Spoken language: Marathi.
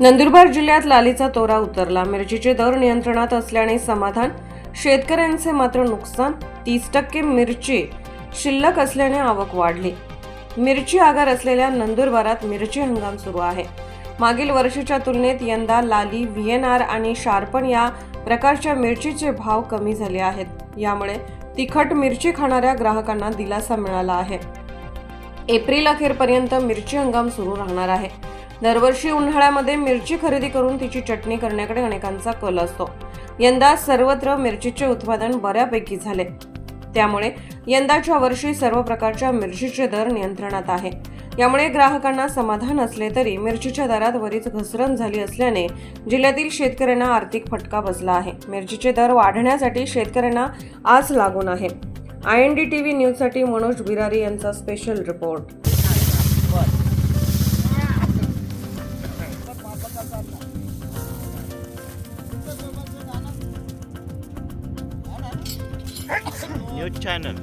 नंदुरबार जिल्ह्यात लालीचा तोरा उतरला. मिरचीचे दर नियंत्रणात असल्याने समाधान. शेतकऱ्यांचे मात्र नुकसान. तीस टक्के मिरची शिल्लक असल्याने आवक वाढली. मिरची आगार असलेल्या नंदुरबारात मिरची हंगाम सुरू आहे. मागील वर्षीच्या तुलनेत यंदा लाली व्ही एन आर आणि शार्पण या प्रकारच्या मिरचीचे भाव कमी झाले आहेत. यामुळे तिखट मिरची खाणाऱ्या ग्राहकांना दिलासा मिळाला आहे. एप्रिल अखेरपर्यंत मिरची हंगाम सुरू राहणार आहे. दरवर्षी उन्हाळ्यामध्ये मिरची खरेदी करून तिची चटणी करण्याकडे अनेकांचा कल असतो. यंदा सर्वत्र मिरचीचे उत्पादन बऱ्यापैकी झाले. त्यामुळे यंदाच्या वर्षी सर्व प्रकारच्या मिरचीचे दर नियंत्रणात आहे. यामुळे ग्राहकांना समाधान असले तरी मिरचीच्या दरात बरीच घसरण झाली असल्याने जिल्ह्यातील शेतकऱ्यांना आर्थिक फटका बसला आहे. मिरचीचे दर वाढण्यासाठी शेतकऱ्यांना आज लागून आहे. I N D T V न्यूजसाठी मनोज बिरारी यांचा स्पेशल रिपोर्ट. New channel.